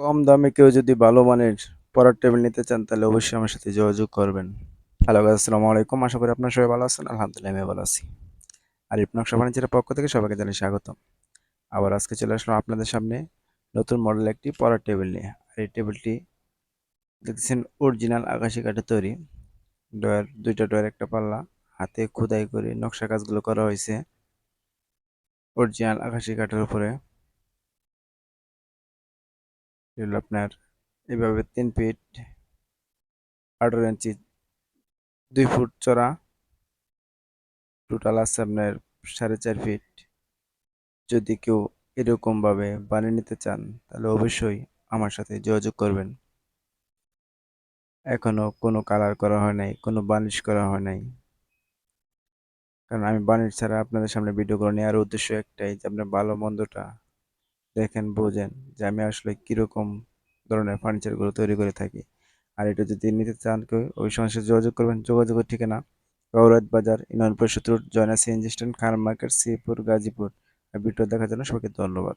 কম দামে কেউ যদি ভালো মানের পড়ার টেবিল নিতে চান, তাহলে অবশ্যই আমার সাথে যোগাযোগ করবেন। হ্যালো আসসালামু আলাইকুম। আশা করি আপনার সবাই ভালো আছেন। আলহামদুলিল্লাহ আমি ভালো আছি। আর ইপনকশা ফার্নিচারের পক্ষ থেকে সবাইকে জানাই স্বাগতম। আবার আজকে চলে আসলাম আপনাদের সামনে নতুন মডেল একটি পড়ার টেবিল নিয়ে। আর এই টেবিলটি দেখছেন অরিজিনাল আকাশি কাঠে তৈরি। ডয়ার দুইটা ডয়ার একটা পাল্লা। হাতে খোদাই করে নকশা কাজগুলো করা হয়েছে। অরিজিনাল আকাশি কাঠের উপরে। এগুলো আপনার এভাবে তিন ফিট আঠারো ইঞ্চি দুই ফুট চড়া টোটাল আছে আপনার সাড়ে চার ফিট যদি কেউ এরকমভাবে বানিয়ে নিতে চান, তাহলে অবশ্যই আমার সাথে যোগাযোগ করবেন। এখনও কোনো কালার করা হয় নাই, কোনো বার্নিশ করা হয় নাই। কারণ আমি বার্নিশ ছাড়া আপনাদের সামনে ভিডিও করে নেওয়ার উদ্দেশ্য একটাই যে আপনার ভালো মন্দটা দেখেন, বোঝেন যে আমি আসলে কীরকম ধরনের ফার্নিচারগুলো তৈরি করে থাকি। আর এটা যদি নিতে চান কেউ ওই সমস্যা যোগাযোগ করবেন। যোগাযোগের ঠিকানা Gaurat Bazar union Parishad road, Joyna CNG stand, Khan market, Sreepur, Gazipur. Video দেখার জন্য সবাইকে ধন্যবাদ।